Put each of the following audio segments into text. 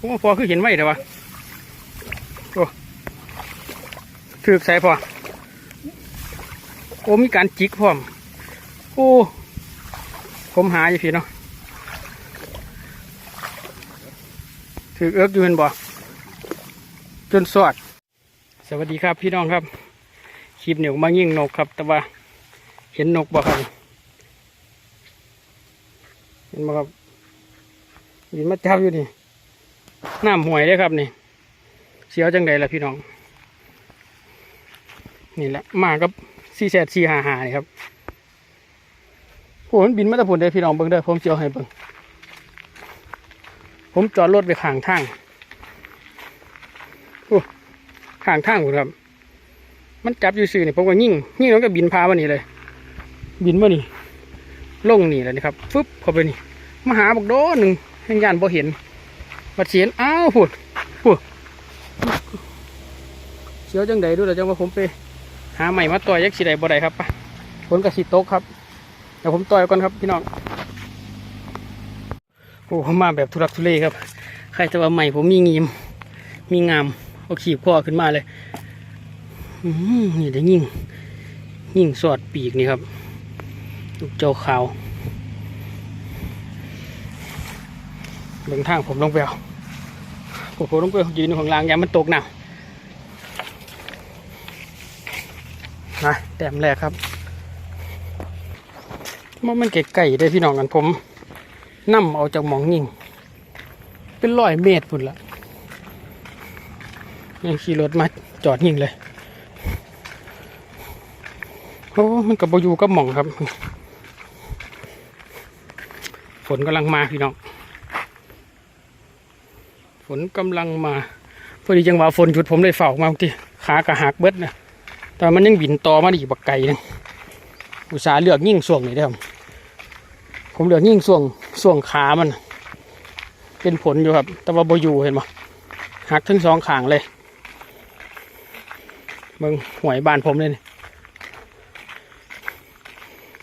โอ้พอคือเห็นไว้แต่ว่าโอ้ถือกใส่พอโอ้มีการจิกพร้อมโอ้ผมหาอยู่พี่เนาะถือเอิกอยู่เห็นบ่จนสอด สวัสดีครับพี่น้องครับคลิปเหนียวมายิงนกครับ แต่ว่าเห็นนกบ่ครับเห็นบ่ครับยินมาจับอยู่นี่ น้ำห่วยเลยครับนี่ เสียวจังใดล่ะพี่น้อง นี่แหละมากับซีแซดซีหาหานี่ครับโอ้มันบินมาตะพุ่นเด้พี่น้องเบิ่งเด้อผมเจียวให้เบิ่งผมจอดรถไปข้างทางโอ้ข้างทางครับ มันจับอยู่ซื่อนี่ผมก็ยิ่งยิ่งแล้วก็บินพามานี่เลย บินมานี่ลงนี่แหละนี่ครับฟึบเข้าไปนี่มาหาบกโดนหนึ่งแห่งยานบ่เห็นัดเสียนอ้าวพุ่นพุ่นเสียวจังใดดูแต่จังว่าผมไป หาใหม่มาต่อยยักษ์สีใดบ่ได้ครับปะฝนกับสีตกครับเดี๋ยวผมต่อยก่อนครับพี่น้องโอ้ผมมาแบบทุรักทุเลครับ ใครจะว่าใหม่ผมมีงีม มีงามเอาขีบคอขึ้นมาเลยอืมนี่ได้ยิ่ง ยิ่งสอดปีกนี่ครับลูกเจ้าขาวเบิ่งทางผมลงไปเอา อ้โหลงไปยืนอยู่ข้างล่างยามมันตกหนักนะแต้มแรกครับมันมันเกะไก่ได้พี่น้องกันผมนั่มเอาจากหมองยิง เป็นร้อยเมตรพุ่นละยังขี่รถมาจอดยิงเลยโอ้มันกับบอยู่กับหม่องครับ ฝนกำลังมาพี่น้อง นกำลังมาพอดีจังหวะฝนหยุดผมเลยเฝ้ามาบาที่ขากระหักเบิดนะแต่มันยังบินต่อมาได้อีกบักไก่นึงอุตส่าห์เลือกยิ่งส่วงนี่เด้อผมเลือกยิ่งส่วงส่วงขามัน เป็นผลอยู่ครับ แต่ว่าบอยู่เห็นไหมหักทั้งสองขางเลยเบิ่งหวยบานผมเลย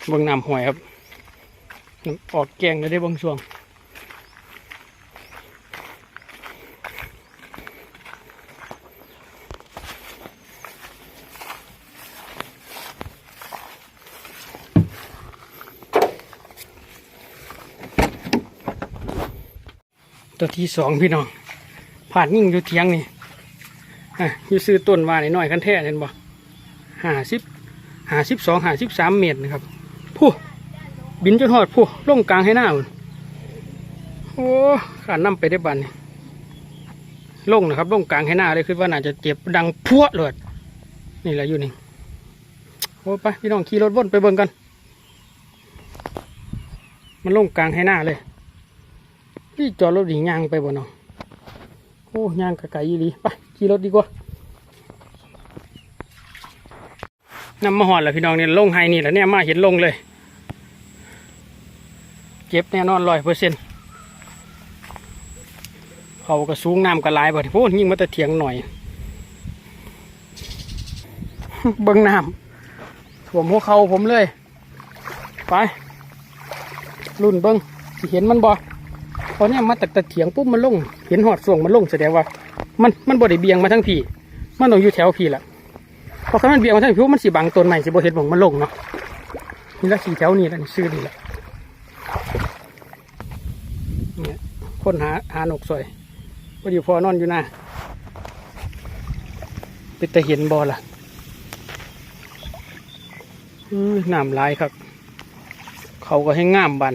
เบิ่งน้ำหวยครับออกแกงแล้วได้บางช่วง ตัวที่สองพี่น้องผ่านยิ่งอยู่เทียงนี่อะอยู่ซื้อต้นว่าหน่อยๆกันแท้เห็นบ่ห้าสิบห้าสิบสองห้าสิบสามเมตรนะครับผู้บินจนหอดผู้ล่งกลางให้หน้าพุ่นโอ้ขาดน้ำไปได้บันนี่ลงนะครับล่งกลางให้หน้าเลยคือว่าน่าจะเจ็บดังพัวเลยนี่แหละอยู่นี่โอ้ไปพี่น้องขี่รถวนไปเบิ่งกัน มันล่งกลางให้หน้าเลย พี่จอดรถหนียางไปบ่เนาะโอ้ยางกะไก่ยีหลีไปขี่รถดีกว่านำมาหอดแล้วพี่น้องเนี่ยลงไฮนี่แหละเนี่ยมาเห็นลงเลยเจ็บแน่นอนร้อยเปอร์เซ็นต์เขากระสูงน้ำกระลายบ่โอ้ยิ่งมาแต่เถียงหน่อยเบิ้งน้ำถ่วมหัวเข่าผมเลย ไปรุ่นเบิ้งเห็นมันบ่ พอเนี่ยมาต่แต่เถียงปุ๊บมันลง เห็นหอดส่วงมันลงแสดงว่า มันมันบ่ได้เบียงมาทั้งพี่มันต้องอยู่แถวพี่แหละเพราะคันมันเบี่ยงมาทางผิวมันสีบังต้นใหม่สิบ่เห็นผมมันลงเนาะนี่ละสีแถวนี้ละนี่ซื้อนี่ละเนี่ยคนหาหานกสวยพอดีพอนอนอยู่นะเป็นแต่เห็นบอล่ะน้ำลายครับ เขาก็ให้งามบาน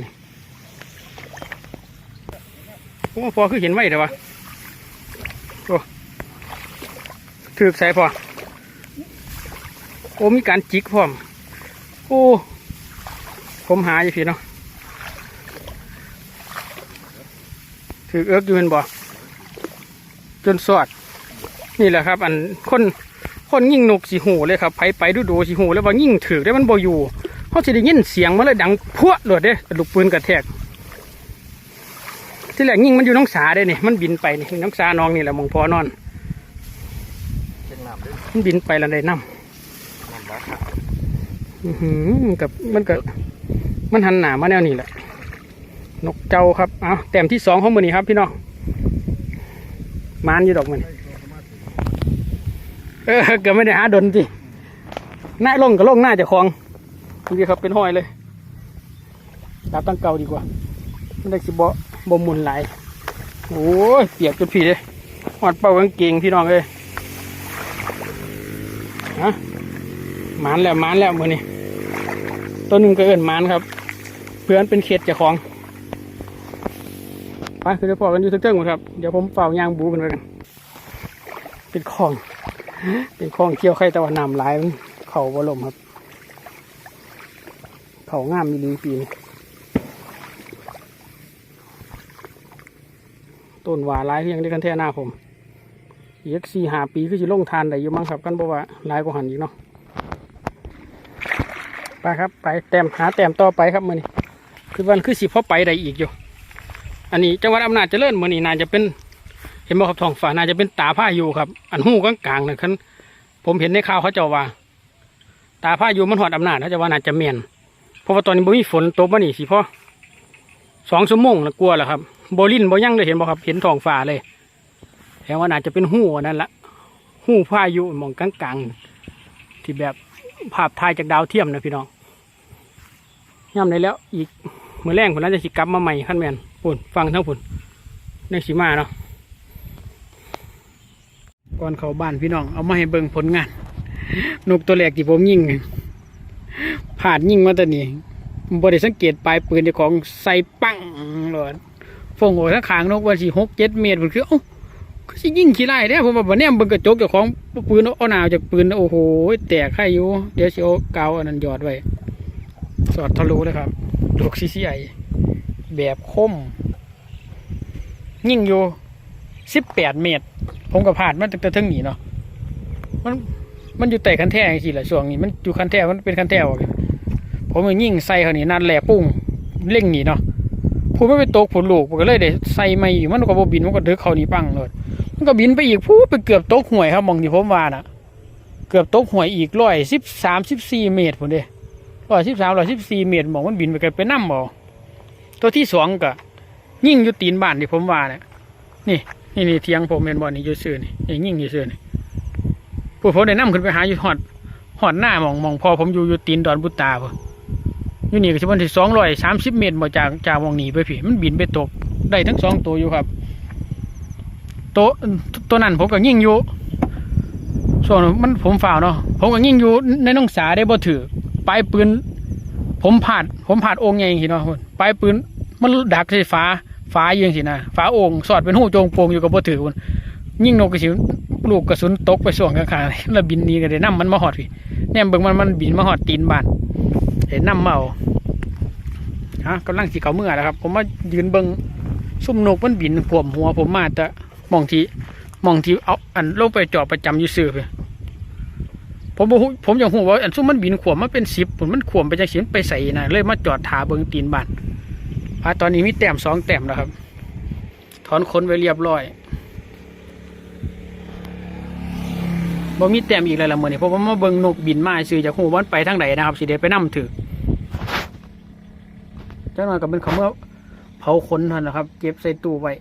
โอ้พอคือเห็นไว้แต่ว่าโอ้ถือใส่พอโอ้มีการจิกพร้อม โอ้ ผมหาอยู่พี่เนาะถือเอิกอยู่เห็นบ่จนสอด นี่แหละครับ อันคนคนยิ่งนกสีหูเลยครับไปไปดูดูสีหูแล้วว่ายิ่งถือได้มันบ่อยู่เขาจะได้ยินเสียงมันเลยดังพัวเลยเด้กระดูกปืนกระแทก ที่แรกยิ่งมันอยู่น้องสาได้นี่มันบินไปนี่น้องสาน้องนี่แหละมองพอนอนเช็คน้ำด้วยมันบินไปแล้วได้น้น้ำรักครับำอื้อหือมันกับมันกับมันหันหนามาแนวนี้แหละนกเจ้าครับเอาแต้มที่สองของมือนี้ครับพี่น้องมานอยู่ดอกมันเออเกือบไม่ได้หาดนสิหน้าลงกับลงหน้าเจะคลองนี่ครับเป็นห้อยเลยตาตั้งเก่าดีกว่าไม่ได้สิบ่บ่ หมุนไหลโอ้ยเปียกจนผีเลยหอดเป่ากางเกงพี่น้องเลยฮะมานแล้วมานแล้วมือนี่ตัวหนึ่งก็เอินมานครับ เพื่อนเป็นเขตเจ้าของไปคือจะพอกันอยู่ทึ่งๆหมดครับ เดี๋ยวผมเฝ้ายางบูกันไปกันเป็นคลอง เป็นคลองเกี่ยวไข่ตะวันนำหลาย เขาบลมครับ เขางามมีดีปีนี้ ต้นหว่าหลายเพียงได้กันแท่หน้าผมอีกสี่หาปีคือจะลงทานได้อยู่มั้งครับกันบอกว่าหลายกว่าหันอีกเนาะไปครับไปแต้มหาแต้มต่อไปครับมือนี้คือวันคือสิพอไปได้อีกอยู่ อันนี้จังหวัดอำนาจเจริญมือนี้น่าจะเป็นเห็นบ่ครับทองฟ้าน่าจะเป็นตาผ้าอยู่ครับ อันหูกลางๆนะคันผมเห็นในข่าวเขาเจ้าว่า ตาผ้าอยู่มันหอดอำนาจเขาจะว่าน่าจะเมียนเพราะว่าตอนนี้บ่มีฝนตกมานี่สิพ่อ สองชั่วโมงแล้วกลัวแล้วครับโบลินบ่ยั่งเลยเห็นบ่ครับ เห็นท้องฟ้าเลยแสดงว่าน่าจะเป็นหูอันนั่นละหูพายุมองกลางๆ ที่แบบภาพถ่ายจากดาวเทียมนะพี่น้องย่ำได้แล้วอีกมือแรงผมน่าจะสิกลับมาใหม่ขั้นแมนปุ่นฟังทั้งปุ่นในสีมาเนาะก่อนเขาบ้านพี่น้องเอามาให้เบิ่งผลงาน นกตัวแรกที่ผมยิงผ่านยิงมาแต่นี่ บริสังเกตปลายปืนเจ้าของใส่ปังเลยฟงโอ้ทั้งขางนกวันสี่หกเจ็ดเมตรมันคือเอ้าก็สิยิงขี้ไล่เนี่ยผมว่าวันนี้เบิ่งกระจกเจ้าของปืนเอาหนาวจากปืนโอ้โหแตกไข่อยู่ เดี๋ยวสิเอากาวอันนั้นยอดไว้ สอดทะลุเลยครับลูกซีซีไอแบบคม ยิ่งอยู่สิบแปดเมตร ผมก็ผ่านมันแต่เทั้งนี้เนาะมันมันอยู่แต่คันแท่จริงๆแหละช่วงนี้มันอยู่คันแท่มันเป็นคันแท่ออกอยู่ ผมก็ยิ่งใส่เขานี่นั่นแหละปุ้งเร่งหนีเนาะผมไม่ไปตกผลลูกผมก็เลยได้ใส่ไม่อยู่มันก็บบินมันก็เดือเขานี่ปังเลยมันก็บินไปอีกพูไปเกือบตกห่วยครับมองที่ผมว่านะเกือบตกห่วยอีกร้อยสิบสามสิบสี่เมตรผมเด้ร้อยสิบสามร้อยสิบสี่เมตรมองมันบินไปไกลไปน้ำบ่ตัวที่สองก็ยิ่งอยู่ตีนบ้านที่ผมว่าเนี่ยนี่นี่นี่เทียงผมเห็นบ่นี่อยู่ซื่อนี่นี่ยิ่งอยู่ซื่อนี่ผู้ผมได้นํขึ้นไปหาอยู่หอดหอดหน้ามองมองพอผมอยู่อยู่ตีนดอนบุตาพอ อยู่นี่ก็สิบวันที่สองร้อยสามสิบเมตรบ่จากจากหมองนี้ไปพี่มันบินไปตกได้ทั้งสองตัวอยู่ครับตัวตัวนั้นผมก็ยิ่งอยู่ส่วนมันผมฝ่าวเนาะผมก็ยิ่งอยู่ในน้องสาได้บ่ถือปลายปืน ผมผ่านผมผ่านองค์ใหญ่สิเนาะปลายปืนมันดักใส่ฟ้าฟ้ายิงสินะฟ้าโอ่งสอดเป็นหูโจงโปงอยู่กับบ่ถือมันยิ่งนกกระสิลูกกระสุนตกไปส่วงข้างๆแล้วบินหนี้ก็ได้นํมันมาหอดพี่แนมเบิ่งมันมันบินมาหอดตีนบ้านเห็นนํเมา ฮะกำลังสิเขาเมื่อแล้วครับ ผมมายืนเบิงซุ่มนกมันบินขวมหัว ผมมาแต่มองทีมองทีเอาอันลงไปจอดประจำอยู่ซื่อไปผมผมอยังหูว่าอันซุมมันบินขวมมาเป็นสิบผมมันขวมไปจากสินไปใส่นะเลยมาจอดถาเบิงตีนบ้านอ่าตอนนี้มีแต้มสองแต้มแล้วครับ ถอนขนไว้เรียบร้อยบ่มีแต้มอีกแล้วละมื้อนี้เพราะว่ามาเบิงนกบินมาซื้อจากหูว่ามันไปทางใดนะครับสิเดไปนํถือ จ้าหน่อยก็เป็นคำว่าเผาขนท่านั้นนะครับ เก็บใส่ตู้ไว้